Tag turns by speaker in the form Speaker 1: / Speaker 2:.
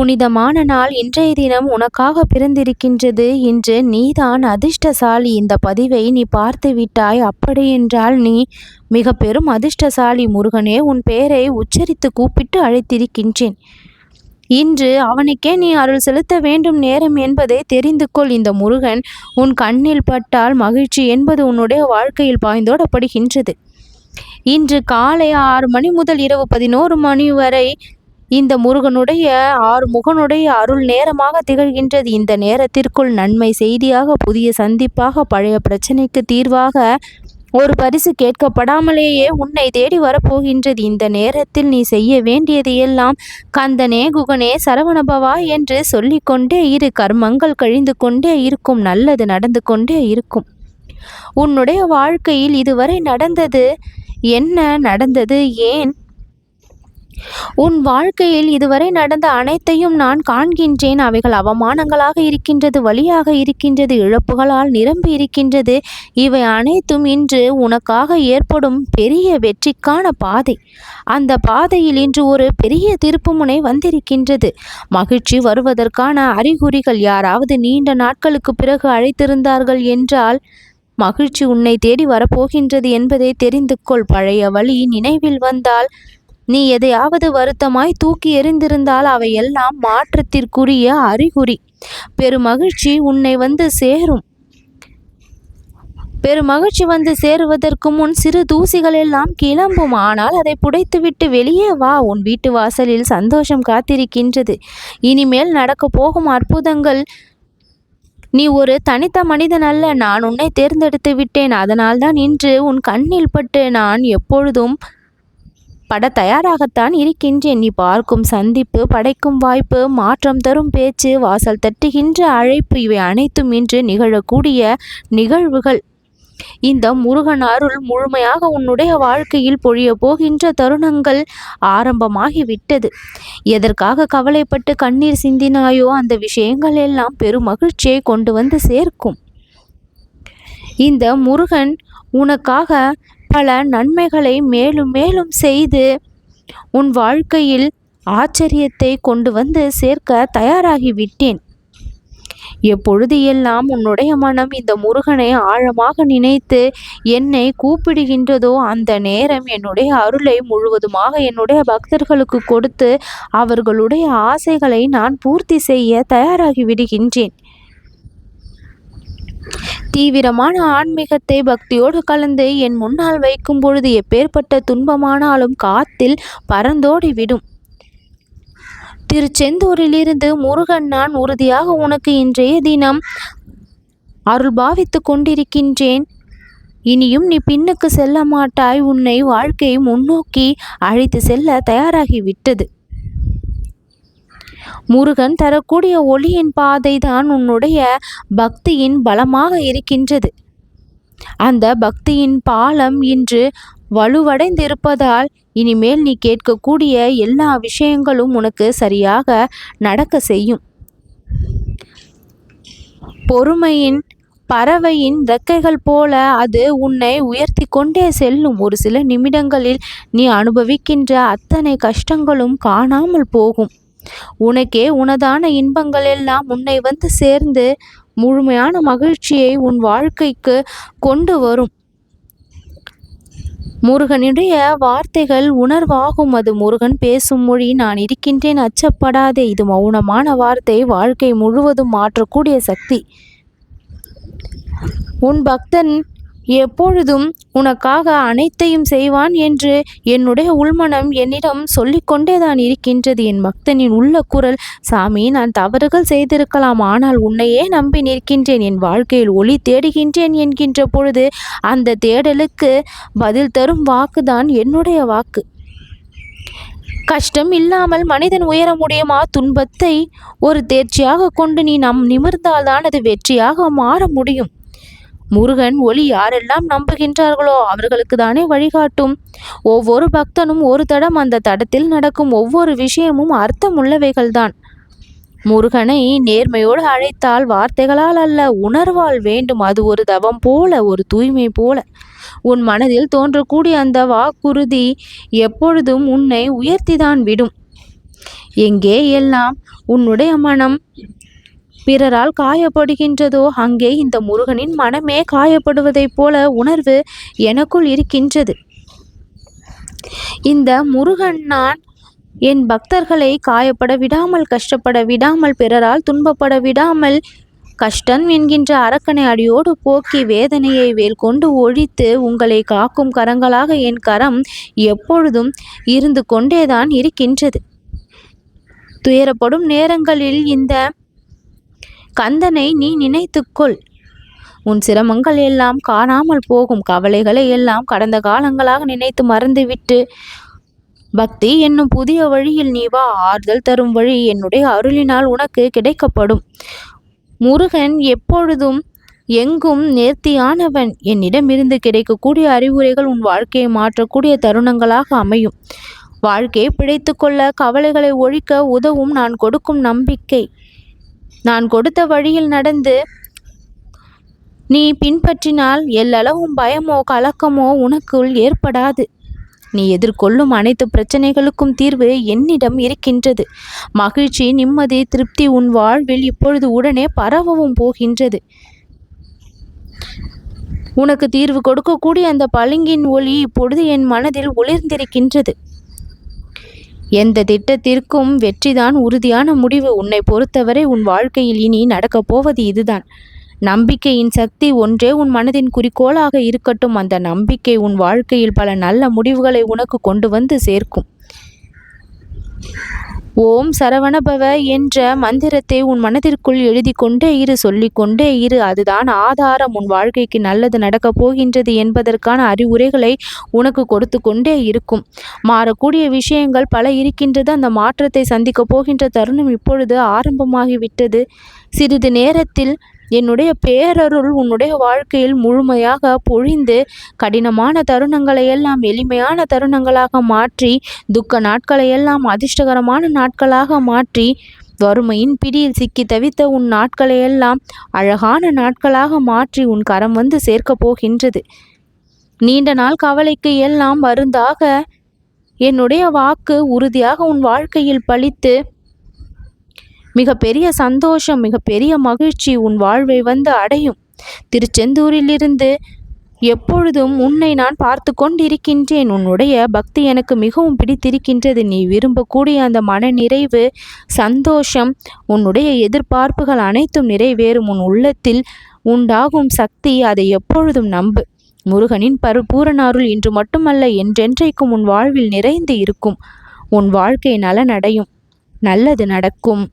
Speaker 1: புனிதமான நாள் இன்றைய தினம் உனக்காக பிறந்திருக்கின்றது இன்று நீதான் அதிர்ஷ்டசாலி. இந்த பதிவை நீ பார்த்து விட்டாய். அப்படியென்றால் நீ மிக பெரும் அதிர்ஷ்டசாலி முருகனே உன் பெயரை உச்சரித்து கூப்பிட்டு அழைத்திருக்கின்றேன். இன்று அவனுக்கே நீ அருள் செலுத்த வேண்டும் நேரம் என்பதை தெரிந்து கொள். இந்த முருகன் உன் கண்ணில் பட்டால் மகிழ்ச்சி என்பது உன்னுடைய வாழ்க்கையில் பாய்ந்தோடப்படுகின்றது. இன்று காலை ஆறு மணி முதல் இரவு பதினோரு மணி வரை இந்த முருகனுடைய ஆறு முகனுடைய அருள் நேரமாக திகழ்கின்றது. இந்த நேரத்திற்குள் நன்மை செய்தியாக புதிய சந்திப்பாக பழைய பிரச்சனைக்கு தீர்வாக ஒரு பரிசு கேட்கப்படாமலேயே உன்னை தேடி வரப்போகின்றது. இந்த நேரத்தில் நீ செய்ய வேண்டியது எல்லாம் கந்தனே குகனே சரவணபவா என்று சொல்லிக்கொண்டே இரு. கர்மங்கள் கழிந்து கொண்டே இருக்கும் நல்லது நடந்து கொண்டே இருக்கும். உன்னுடைய வாழ்க்கையில் இதுவரை நடந்தது என்ன? நடந்தது ஏன்? உன் வாழ்க்கையில் இதுவரை நடந்த அனைத்தையும் நான் காண்கின்றேன். அவைகள் அவமானங்களாக இருக்கின்றது வழியாக இருக்கின்றது இழப்புகளால் நிரம்பி இருக்கின்றது. இவை அனைத்தும் இன்று உனக்காக ஏற்படும் பெரிய வெற்றிக்கான பாதை. அந்த பாதையில் இன்று ஒரு பெரிய திருப்புமுனை வந்திருக்கின்றது. மகிழ்ச்சி வருவதற்கான அறிகுறிகள் யாராவது நீண்ட நாட்களுக்கு பிறகு அழைத்திருந்தார்கள் என்றால் மகிழ்ச்சி உன்னை தேடி வரப்போகின்றது என்பதை தெரிந்து கொள் பழைய வழி நினைவில் வந்தால் நீ எதையாவது வருத்தமாய் தூக்கி எறிந்திருந்தால் அவையெல்லாம் மாற்றத்திற்குரிய அறிகுறி. பெருமகிழ்ச்சி உன்னை வந்து சேரும். பெருமகிழ்ச்சி வந்து சேருவதற்கு முன் சிறு தூசிகள் எல்லாம் கிளம்பும். ஆனால் அதை புடைத்துவிட்டு வெளியே வா. உன் வீட்டு வாசலில் சந்தோஷம் காத்திருக்கின்றது. இனிமேல் நடக்க போகும் அற்புதங்கள் நீ ஒரு தனித்த மனிதன் அல்ல. நான் உன்னை தேர்ந்தெடுத்து விட்டேன். அதனால்தான் இன்று உன் கண்ணில் பட்டு நான் எப்பொழுதும் பட தயாராகத்தான் இருக்கின்றேன். நீ பார்க்கும் சந்திப்பு படைக்கும் வாய்ப்பு மாற்றம் தரும் பேச்சு வாசல் தட்டுகின்ற அழைப்பு இவை அனைத்தும் இன்று நிகழக்கூடிய நிகழ்வுகள். இந்த முருகன் அருள் முழுமையாக உன்னுடைய வாழ்க்கையில் பொழிய போகின்ற தருணங்கள் ஆரம்பமாகிவிட்டது. எதற்காக கவலைப்பட்டு கண்ணீர் சிந்தினாயோ அந்த விஷயங்கள் எல்லாம் பெரும் மகிழ்ச்சியை கொண்டு வந்து சேர்க்கும். இந்த முருகன் உனக்காக பல நன்மைகளை மேலும் மேலும் செய்து உன் வாழ்க்கையில் ஆச்சரியத்தை கொண்டு வந்து சேர்க்க தயாராகிவிட்டேன். எப்பொழுது எல்லாம் உன்னுடைய மனம் இந்த முருகனை ஆழமாக நினைத்து என்னை கூப்பிடுகின்றதோ அந்த நேரம் என்னுடைய அருளை முழுவதுமாக என்னுடைய பக்தர்களுக்கு கொடுத்து அவர்களுடைய ஆசைகளை நான் பூர்த்தி செய்ய தயாராகி விடுகின்றேன். தீவிரமான ஆன்மீகத்தை பக்தியோடு கலந்து என் முன்னால் வைக்கும் பொழுது எப்பேற்பட்ட துன்பமானாலும் காத்தில் பறந்தோடி விடும். திருச்செந்தூரிலிருந்து முருகன் நான் உறுதியாக உனக்கு இன்றைய தினம் அருள் பாவித்து கொண்டிருக்கின்றேன். இனியும் நீ பின்னுக்கு செல்ல மாட்டாய். உன்னை வாழ்க்கை முன்னோக்கி அழைத்து செல்ல தயாராகிவிட்டது. முருகன் தரக்கூடிய ஒளியின் பாதை தான் உன்னுடைய பக்தியின் பலமாக இருக்கின்றது. அந்த பக்தியின் பாலம் இன்று வலுவடைந்திருப்பதால் இனிமேல் நீ கேட்கக்கூடிய எல்லா விஷயங்களும் உனக்கு சரியாக நடக்க செய்யும். பொறுமையின் பறவையின் ரெக்கைகள் போல அது உன்னை உயர்த்தி கொண்டே செல்லும். ஒரு சில நிமிடங்களில் நீ அனுபவிக்கின்ற அத்தனை கஷ்டங்களும் காணாமல் போகும். உனக்கே உனதான இன்பங்கள் எல்லாம் உன்னை வந்து சேர்ந்து முழுமையான மகிழ்ச்சியை உன் வாழ்க்கைக்கு கொண்டு வரும். முருகனுடைய வார்த்தைகள் உணர்வாகும். அது முருகன் பேசும் மொழி. நான் இருக்கின்றேன் அச்சப்படாதே. இது மௌனமான வார்த்தை. வாழ்க்கை முழுவதும் மாற்றக்கூடிய சக்தி. உன் பக்தன் எப்பொழுதும் உனக்காக அனைத்தையும் செய்வான் என்று என்னுடைய உள்மனம் என்னிடம் சொல்லிக்கொண்டேதான் இருக்கின்றது. என் பக்தனின் உள்ள குரல் சாமி நான் தவறுகள் செய்திருக்கலாம் ஆனால் உன்னையே நம்பி நிற்கின்றேன். என் வாழ்க்கையில் ஒளி தேடுகின்றேன் என்கின்ற பொழுது அந்த தேடலுக்கு பதில் தரும் வாக்குதான் என்னுடைய வாக்கு. கஷ்டம் இல்லாமல் மனிதன் உயர முடியுமா? துன்பத்தை ஒரு தேர்ச்சியாக கொண்டு நீ நம் நிமிர்ந்தால்தான் அது வெற்றியாக மாற முடியும். முருகன் ஒளி யாரெல்லாம் நம்புகின்றார்களோ அவர்களுக்கு தானே வழிகாட்டும். ஒவ்வொரு பக்தனும் ஒரு தடம் அந்த தடத்தில் நடக்கும் ஒவ்வொரு விஷயமும் அர்த்தமுள்ளவைகள்தான். முருகனை நேர்மையோடு அழைத்தால் வார்த்தைகளால் அல்ல உணர்வால் வேண்டும். அது ஒரு தவம் போல ஒரு தூய்மை போல. உன் மனதில் தோன்றக்கூடிய அந்த வாக்குறுதி எப்பொழுதும் உன்னை உயர்த்திதான் விடும். எங்கே எல்லாம் உன்னுடைய மனம் பிறரால் காயப்படுகின்றதோ அங்கே இந்த முருகனின் மனமே காயப்படுவதைப் போல உணர்வு எனக்குள் இருக்கின்றது. இந்த முருகன் நான் என் பக்தர்களை காயப்பட விடாமல் கஷ்டப்பட விடாமல் பிறரால் துன்பப்பட விடாமல் கஷ்டம் என்கின்ற அரக்கனை அடியோடு போக்கி வேதனையை வேல் கொண்டு ஒழித்து உங்களை காக்கும் கரங்களாக என் கரம் எப்பொழுதும் இருந்து கொண்டேதான் இருக்கின்றது. துயரப்படும் நேரங்களில் இந்த கந்தனை நீ நினைத்துக்கொள். உன் சிரமங்கள் எல்லாம் காணாமல் போகும். கவலைகளை எல்லாம் கடந்த காலங்களாக நினைத்து மறந்துவிட்டு. பக்தி என்னும் புதிய வழியில் நீ வா. ஆறுதல் தரும் வழி என்னுடைய அருளினால் உனக்கு கிடைக்கப்படும். முருகன் எப்பொழுதும் எங்கும் நேர்த்தியானவன். என்னிடமிருந்து கிடைக்கக்கூடிய அறிவுரைகள் உன் வாழ்க்கையை மாற்றக்கூடிய தருணங்களாக அமையும். வாழ்க்கையை பிழைத்து கொள்ள கவலைகளை ஒழிக்க உதவும். நான் கொடுக்கும் நம்பிக்கை. நான் கொடுத்த வழியில் நடந்து நீ பின்பற்றினால் எல்லளவும் பயமோ கலக்கமோ உனக்குள் ஏற்படாது. நீ எதிர்கொள்ளும் அனைத்து பிரச்சனைகளுக்கும் தீர்வு என்னிடம் இருக்கின்றது. மகிழ்ச்சி நிம்மதி திருப்தி உன் வாழ்வில் இப்பொழுது உடனே பரவவும் போகின்றது. உனக்கு தீர்வு கொடுக்கக்கூடிய அந்த பளிங்கின் ஒளி இப்பொழுது என் மனதில் ஒளிர்ந்திருக்கின்றது எந்த திட்டத்திற்கும் வெற்றிதான் உறுதியான முடிவு. உன்னை பொறுத்தவரை உன் வாழ்க்கையில் இனி நடக்கப் போவது இதுதான். நம்பிக்கையின் சக்தி ஒன்றே உன் மனதின் குறிக்கோளாக இருக்கட்டும். அந்த நம்பிக்கை உன் வாழ்க்கையில் பல நல்ல முடிவுகளை உனக்கு கொண்டு வந்து சேர்க்கும். ஓம் சரவணபவ என்ற மந்திரத்தை உன் மனதிற்குள் எழுதி கொண்டே இரு சொல்லிக்கொண்டே இரு. அதுதான் ஆதாரம். உன் வாழ்க்கைக்கு நல்லது நடக்கப் போகின்றது என்பதற்கான அறிவுரைகளை உனக்கு கொடுத்து கொண்டே இருக்கும். மாறக்கூடிய விஷயங்கள் பல இருக்கின்றது. அந்த மாற்றத்தை சந்திக்கப் போகின்ற தருணம் இப்பொழுது ஆரம்பமாகிவிட்டது. சிறிது நேரத்தில் என்னுடைய பேரருள் உன்னுடைய வாழ்க்கையில் முழுமையாக பொழிந்து கடினமான தருணங்களை எல்லாம் எளிமையான தருணங்களாக மாற்றி துக்க நாட்களை எல்லாம் அதிர்ஷ்டகரமான நாட்களாக மாற்றி வறுமையின் பிடியில் சிக்கி தவித்த உன் நாட்களை எல்லாம் அழகான நாட்களாக மாற்றி உன் கரம் வந்து சேர்க்கப் போகின்றது. நீண்ட நாள் கவலைக்கு எல்லாம் மருந்தாக என்னுடைய வாக்கு உறுதியாக உன் வாழ்க்கையில் பழித்து மிகப்பெரிய சந்தோஷம் மிகப்பெரிய மகிழ்ச்சி உன் வாழ்வை வந்து அடையும். திருச்செந்தூரிலிருந்து எப்பொழுதும் உன்னை நான் பார்த்து கொண்டிருக்கின்றேன். உன்னுடைய பக்தி எனக்கு மிகவும் பிடித்திருக்கின்றது. நீ விரும்பக்கூடிய அந்த மன நிறைவு சந்தோஷம் உன்னுடைய எதிர்பார்ப்புகள் அனைத்தும் நிறைவேறும். உன் உள்ளத்தில் உண்டாகும் சக்தி அதை எப்பொழுதும் நம்பு. முருகனின் பரிபூரண இன்று மட்டுமல்ல என்றென்றைக்கும் உன் வாழ்வில் நிறைந்து இருக்கும். உன் வாழ்க்கை நலனடையும். நல்லது நடக்கும்.